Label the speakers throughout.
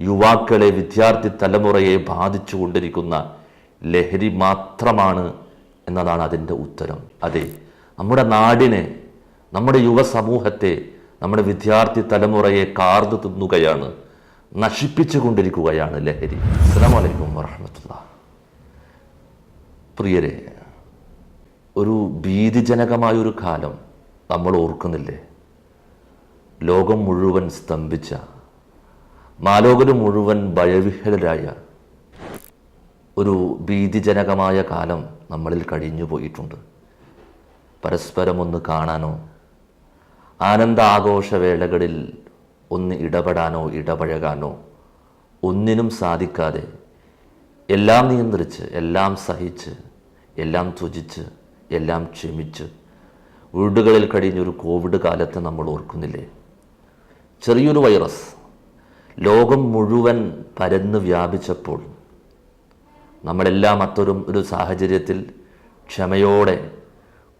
Speaker 1: യുവാക്കളെ വിദ്യാർത്ഥി തലമുറയെ ബാധിച്ചു കൊണ്ടിരിക്കുന്ന ലഹരി മാത്രമാണ് എന്നതാണ് അതിന്റെ ഉത്തരം. അതെ നമ്മുടെ നാടിനെ നമ്മുടെ യുവസമൂഹത്തെ നമ്മുടെ വിദ്യാർത്ഥി തലമുറയെ കാർന്നു തിന്നുകയാണ് നശിപ്പിച്ചു കൊണ്ടിരിക്കുകയാണ് ലഹരി. അസ്സാം വറഹമത്തുള്ള പ്രിയരെ ഒരു ഭീതിജനകമായൊരു കാലം നമ്മൾ ഓർക്കുന്നില്ലേ? ലോകം മുഴുവൻ സ്തംഭിച്ച മാലോകര് മുഴുവൻ ഭയവിഹ്വലരായ ഒരു ഭീതിജനകമായ കാലം നമ്മളിൽ കഴിഞ്ഞു പോയിട്ടുണ്ട്. പരസ്പരം ഒന്ന് കാണാനോ ആനന്ദാഘോഷവേളകളിൽ ഒന്ന് ഇടപെടാനോ ഇടപഴകാനോ ഒന്നിനും സാധിക്കാതെ എല്ലാം നിയന്ത്രിച്ച് എല്ലാം സഹിച്ച് എല്ലാം ത്വജിച്ച് എല്ലാം ക്ഷമിച്ച് വീടുകളിൽ കഴിഞ്ഞൊരു കോവിഡ് കാലത്ത് നമ്മൾ ഓർക്കുന്നില്ലേ? ചെറിയൊരു വൈറസ് ലോകം മുഴുവൻ പരന്ന് വ്യാപിച്ചപ്പോൾ നമ്മളെല്ലാം അത്തരം ഒരു സാഹചര്യത്തിൽ ക്ഷമയോടെ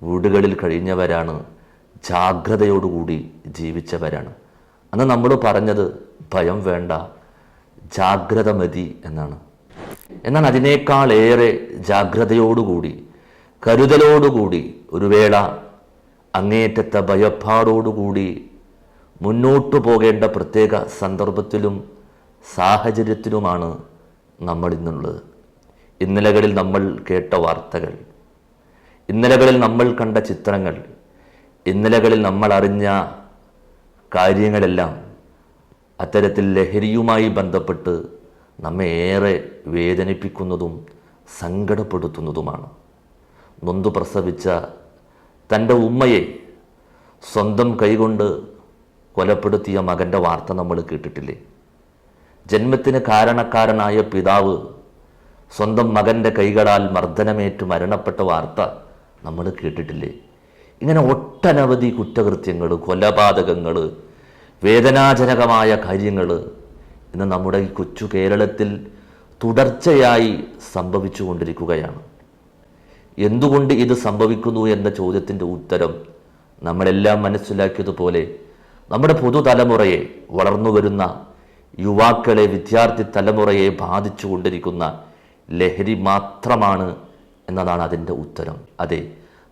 Speaker 1: വീടുകളിൽ കഴിഞ്ഞവരാണ് ജാഗ്രതയോടുകൂടി ജീവിച്ചവരാണ്. അന്ന് നമ്മൾ പറഞ്ഞത് ഭയം വേണ്ട ജാഗ്രത മതി എന്നാണ്. എന്നാൽ അതിനേക്കാൾ അതിനേക്കാളേറെ ജാഗ്രതയോടുകൂടി കരുതലോടുകൂടി ഒരു വേള അങ്ങേറ്റത്തെ ഭയപ്പാടോടുകൂടി മുന്നോട്ടു പോകേണ്ട പ്രത്യേക സന്ദർഭത്തിലും സാഹചര്യത്തിലുമാണ് നമ്മൾ ഇന്നുള്ളത് ഇന്നലകളിൽ നമ്മൾ കേട്ട വാർത്തകൾ ഇന്നലകളിൽ നമ്മൾ കണ്ട ചിത്രങ്ങൾ ഇന്നലകളിൽ നമ്മൾ അറിഞ്ഞ കാര്യങ്ങളെല്ലാം അത്തരത്തിൽ ലഹരിയുമായി ബന്ധപ്പെട്ട് നമ്മെ ഏറെ വേദനിപ്പിക്കുന്നതും സങ്കടപ്പെടുത്തുന്നതുമാണ്. നൊന്തു പ്രസവിച്ച തന്റെ ഉമ്മയെ സ്വന്തം കൈകൊണ്ട് കൊലപ്പെടുത്തിയ മകന്റെ വാർത്ത നമ്മൾ കേട്ടിട്ടില്ലേ? ജന്മത്തിന് കാരണക്കാരനായ പിതാവ് സ്വന്തം മകന്റെ കൈകളാൽ മർദ്ദനമേറ്റ് മരണപ്പെട്ട വാർത്ത നമ്മൾ കേട്ടിട്ടില്ലേ? ഇങ്ങനെ ഒട്ടനവധി കുറ്റകൃത്യങ്ങൾ കൊലപാതകങ്ങൾ വേദനാജനകമായ കാര്യങ്ങൾ ഇന്ന് നമ്മുടെ ഈ കൊച്ചു കേരളത്തിൽ തുടർച്ചയായി സംഭവിച്ചു കൊണ്ടിരിക്കുകയാണ്. എന്തുകൊണ്ട് ഇത് സംഭവിക്കുന്നു എന്ന ചോദ്യത്തിന്റെ ഉത്തരം നമ്മളെല്ലാം മനസ്സിലാക്കിയതുപോലെ നമ്മുടെ പുതുതലമുറയെ വളർന്നു വരുന്ന യുവാക്കളെ വിദ്യാർത്ഥി തലമുറയെ ബാധിച്ചു കൊണ്ടിരിക്കുന്ന ലഹരി മാത്രമാണ് എന്നതാണ് അതിന്റെ ഉത്തരം. അതെ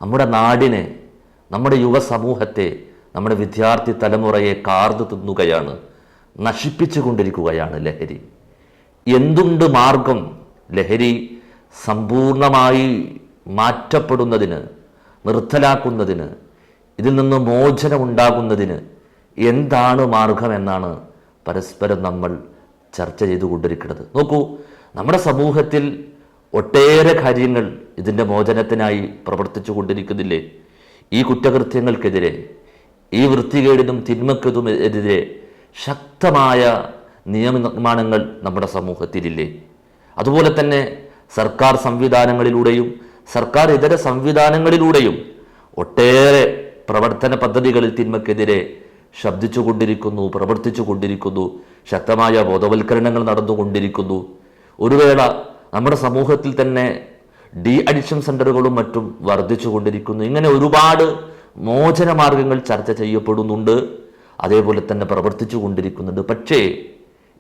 Speaker 1: നമ്മുടെ നാടിനെ നമ്മുടെ യുവസമൂഹത്തെ നമ്മുടെ വിദ്യാർത്ഥി തലമുറയെ കാർന്നു തിന്നുകയാണ് നശിപ്പിച്ചു കൊണ്ടിരിക്കുകയാണ് ലഹരി. എന്തുണ്ട് മാർഗം? ലഹരി സമ്പൂർണമായി മാറ്റപ്പെടുന്നതിന് നിർത്തലാക്കുന്നതിന് ഇതിൽ നിന്ന് മോചനമുണ്ടാകുന്നതിന് എന്താണ് മാർഗം എന്നാണ് പരസ്പരം നമ്മൾ ചർച്ച ചെയ്തുകൊണ്ടിരിക്കുന്നത് നോക്കൂ നമ്മുടെ സമൂഹത്തിൽ ഒട്ടേറെ കാര്യങ്ങൾ ഇതിന്റെ മോചനത്തിനായി പ്രവർത്തിച്ചു കൊണ്ടിരിക്കുന്നില്ലേ? ഈ കുറ്റകൃത്യങ്ങൾക്കെതിരെ ഈ വൃത്തികേടിനും തിന്മക്കതുമെതിരെ ശക്തമായ നിയമനിർമ്മാണങ്ങൾ നമ്മുടെ സമൂഹത്തിലില്ലേ? അതുപോലെ തന്നെ സർക്കാർ സംവിധാനങ്ങളിലൂടെയും സർക്കാർ ഇതര സംവിധാനങ്ങളിലൂടെയും ഒട്ടേറെ പ്രവർത്തന പദ്ധതികളിൽ തിന്മക്കെതിരെ ശബ്ദിച്ചു കൊണ്ടിരിക്കുന്നു പ്രവർത്തിച്ചു കൊണ്ടിരിക്കുന്നു ശക്തമായ ബോധവൽക്കരണങ്ങൾ നടന്നുകൊണ്ടിരിക്കുന്നു. ഒരു വേള നമ്മുടെ സമൂഹത്തിൽ തന്നെ ഡി അഡിക്ഷൻ സെന്ററുകളും മറ്റും വർദ്ധിച്ചു കൊണ്ടിരിക്കുന്നു ഇങ്ങനെ ഒരുപാട് മോചന മാർഗങ്ങൾ ചർച്ച ചെയ്യപ്പെടുന്നുണ്ട്. അതേപോലെ തന്നെ പ്രവർത്തിച്ചു കൊണ്ടിരിക്കുന്നുണ്ട് പക്ഷേ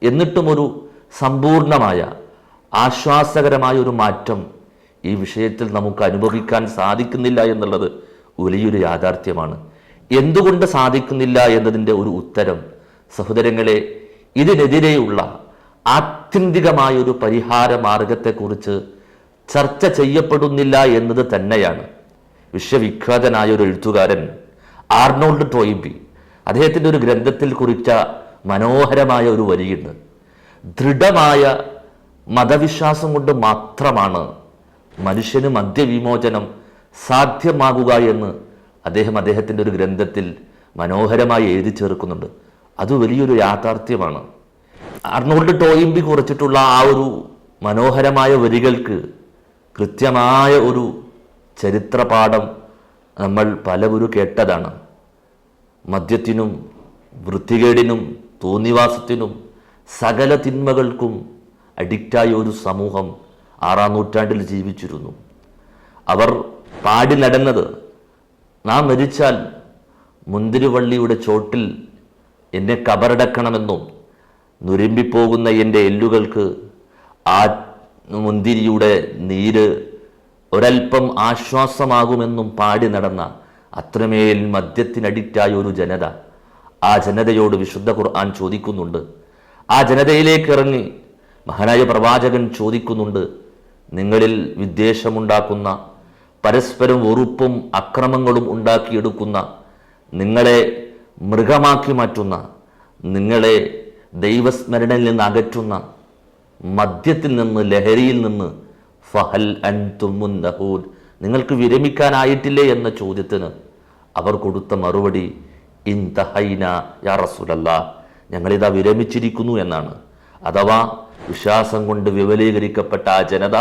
Speaker 1: എന്നിട്ടും ഒരു സമ്പൂർണമായ ആശ്വാസകരമായ ഒരു മാറ്റം ഈ വിഷയത്തിൽ നമുക്ക് അനുഭവിക്കാൻ സാധിക്കുന്നില്ല എന്നുള്ളത് വലിയൊരു യാഥാർത്ഥ്യമാണ്. എന്തുകൊണ്ട് സാധിക്കുന്നില്ല എന്നതിന്റെ ഒരു ഉത്തരം സഹോദരങ്ങളെ ഇതിനെതിരെയുള്ള ആത്യന്തികമായൊരു പരിഹാര മാർഗത്തെക്കുറിച്ച് ചർച്ച ചെയ്യപ്പെടുന്നില്ല എന്നത് തന്നെയാണ്. വിശ്വവിഖ്യാതനായ ഒരു എഴുത്തുകാരൻ ആർണോൾഡ് ടോയിബി അദ്ദേഹത്തിന്റെ ഒരു ഗ്രന്ഥത്തിൽ കുറിച്ച മനോഹരമായ ഒരു വരിയുണ്ട് ദൃഢമായ മതവിശ്വാസം കൊണ്ട് മാത്രമാണ് മനുഷ്യന് മദ്യവിമോചനം സാധ്യമാകുക എന്ന് അദ്ദേഹം അദ്ദേഹത്തിന്റെ ഒരു ഗ്രന്ഥത്തിൽ മനോഹരമായി എഴുതി ചേർക്കുന്നുണ്ട്. അത് വലിയൊരു യാഥാർത്ഥ്യമാണ്. അർണോൾഡ് ടോയിമ്പി കുറിച്ചിട്ടുള്ള ആ ഒരു മനോഹരമായ വരികൾക്ക് കൃത്യമായ ഒരു ചരിത്രപാഠം നമ്മൾ പലവരു കേട്ടതാണ്. മദ്യത്തിനും വൃത്തികേടിനും തോന്നിവാസത്തിനും സകല തിന്മകൾക്കും അഡിക്റ്റായ ഒരു സമൂഹം ആറാം നൂറ്റാണ്ടിൽ ജീവിച്ചിരുന്നു. അവർ പാടി നടന്നത് നാം മരിച്ചാൽ മുന്തിരിവള്ളിയുടെ ചോട്ടിൽ എന്നെ കബറടക്കണമെന്നും നുരുമ്പിപ്പോകുന്ന എന്റെ എല്ലുകൾക്ക് ആ മുന്തിരിയുടെ നീര് ഒരൽപ്പം ആശ്വാസമാകുമെന്നും പാടി നടന്ന അത്രമേൽ മദ്യത്തിനഡിക്റ്റായ ഒരു ജനത ആ ജനതയോട് വിശുദ്ധ ഖുർആൻ ചോദിക്കുന്നുണ്ട്. ആ ജനതയിലേക്ക് ഇറങ്ങി മഹാനായ പ്രവാചകൻ ചോദിക്കുന്നുണ്ട് നിങ്ങളിൽ വിദ്വേഷമുണ്ടാക്കുന്ന പരസ്പരം വെറുപ്പും അക്രമങ്ങളും ഉണ്ടാക്കിയെടുക്കുന്ന നിങ്ങളെ മൃഗമാക്കി മാറ്റുന്ന നിങ്ങളെ ദൈവസ്മരണയിൽ നിന്ന് അകറ്റുന്ന മദ്യത്തിൽ നിന്ന് ലഹരിയിൽ നിന്ന് ഫഹൽ അൻതുമുന്നഹൂൻ നിങ്ങൾക്ക് വിരമിക്കാനായിട്ടില്ലേ എന്ന ചോദ്യത്തിന് അവർ കൊടുത്ത മറുപടി ഇൻ തഹൈന യാ റസൂലല്ല ഞങ്ങളിതാ വിരമിച്ചിരിക്കുന്നു എന്നാണ്. അഥവാ വിശ്വാസം കൊണ്ട് വിപുലീകരിക്കപ്പെട്ട ആ ജനത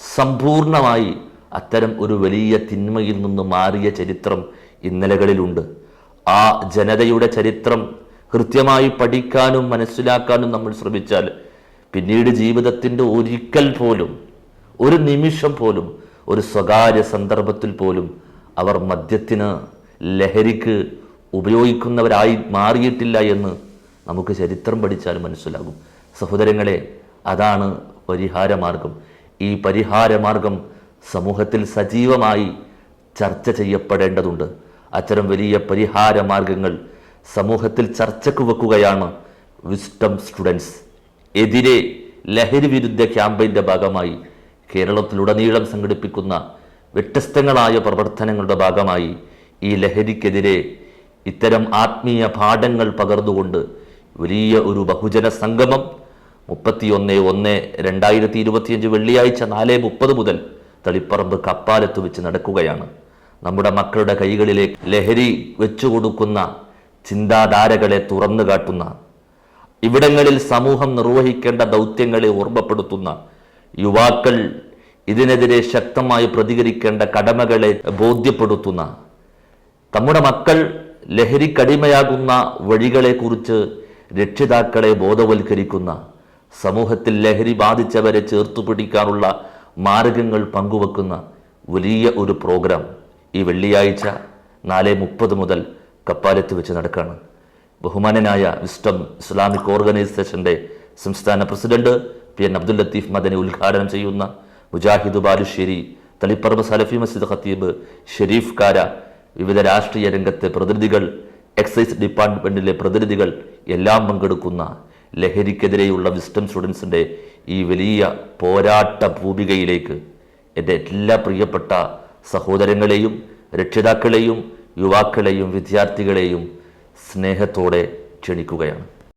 Speaker 1: സമ്പൂർണമായി അത്തരം ഒരു വലിയ തിന്മയിൽ നിന്ന് മാറിയ ചരിത്രം ഇന്നലകളിലുണ്ട്. ആ ജനതയുടെ ചരിത്രം കൃത്യമായി പഠിക്കാനും മനസ്സിലാക്കാനും നമ്മൾ ശ്രമിച്ചാൽ പിന്നീട് ജീവിതത്തിന്റെ ഒരിക്കൽ പോലും ഒരു നിമിഷം പോലും ഒരു സ്വകാര്യ സന്ദർഭത്തിൽ പോലും അവർ മദ്യത്തിന് ലഹരിക്ക് ഉപയോഗിക്കുന്നവരായി മാറിയിട്ടില്ല എന്ന് നമുക്ക് ചരിത്രം പഠിച്ചാൽ മനസ്സിലാകും. സഹോദരങ്ങളെ അതാണ് പരിഹാരമാർഗം. ഈ പരിഹാരമാർഗം സമൂഹത്തിൽ സജീവമായി ചർച്ച ചെയ്യപ്പെടേണ്ടതുണ്ട്. അത്തരം വലിയ പരിഹാര മാർഗങ്ങൾ സമൂഹത്തിൽ ചർച്ചയ്ക്ക് വെക്കുകയാണ് വിസ്റ്റം സ്റ്റുഡൻസ്. എതിരെ ലഹരി വിരുദ്ധ ക്യാമ്പയിന്റെ ഭാഗമായി കേരളത്തിലുടനീളം സംഘടിപ്പിക്കുന്ന വ്യത്യസ്തങ്ങളായ പ്രവർത്തനങ്ങളുടെ ഭാഗമായി ഈ ലഹരിക്കെതിരെ ഇത്തരം ആത്മീയ പാഠങ്ങൾ പകർന്നുകൊണ്ട് വലിയ ഒരു ബഹുജന സംഗമം മുപ്പത്തിയൊന്ന് ഒന്ന് രണ്ടായിരത്തി ഇരുപത്തിയഞ്ച് വെള്ളിയാഴ്ച നാല് മുപ്പത് മുതൽ തളിപ്പറമ്പ് കപ്പാലത്ത് വെച്ച് നടക്കുകയാണ്. നമ്മുടെ മക്കളുടെ കൈകളിലേക്ക് ലഹരി വെച്ചു കൊടുക്കുന്ന ചിന്താധാരകളെ തുറന്നു കാട്ടുന്ന ഇവിടങ്ങളിൽ സമൂഹം നിർവഹിക്കേണ്ട ദൗത്യങ്ങളെ ഓർമ്മപ്പെടുത്തുന്ന യുവാക്കൾ ഇതിനെതിരെ ശക്തമായി പ്രതികരിക്കേണ്ട കടമകളെ ബോധ്യപ്പെടുത്തുന്ന നമ്മുടെ മക്കൾ ലഹരിക്കടിമയാകുന്ന വഴികളെക്കുറിച്ച് രക്ഷിതാക്കളെ ബോധവൽക്കരിക്കുന്ന സമൂഹത്തിൽ ലഹരി ബാധിച്ചവരെ ചേർത്തു പിടിക്കാനുള്ള മാർഗങ്ങൾ പങ്കുവെക്കുന്ന വലിയ ഒരു പ്രോഗ്രാം ഈ വെള്ളിയാഴ്ച നാല് മുപ്പത് മുതൽ കപ്പാലത്ത് വെച്ച് നടക്കുകയാണ്. ബഹുമാനനായ വിസ്റ്റം ഇസ്ലാമിക് ഓർഗനൈസേഷന്റെ സംസ്ഥാന president P N Abdul Latheef Madani ഉദ്ഘാടനം ചെയ്യുന്ന മുജാഹിദ് ബാലുശ്ശേരി തളിപ്പറമ്പ് സലഫി മസ്ജിദ് ഖത്തീബ് ഷെരീഫ് കാര വിവിധ രാഷ്ട്രീയ രംഗത്തെ പ്രതിനിധികൾ എക്സൈസ് ഡിപ്പാർട്ട്മെന്റിലെ പ്രതിനിധികൾ എല്ലാം പങ്കെടുക്കുന്ന ലഹരിക്കെതിരെയുള്ള വിസ്റ്റം സ്റ്റുഡൻസിന്റെ ഈ വലിയ പോരാട്ട ഭൂമികയിലേക്ക് എന്റെ എല്ലാ പ്രിയപ്പെട്ട സഹോദരങ്ങളെയും രക്ഷിതാക്കളെയും യുവാക്കളെയും വിദ്യാർത്ഥികളെയും സ്നേഹത്തോടെ ക്ഷണിക്കുകയാണ്.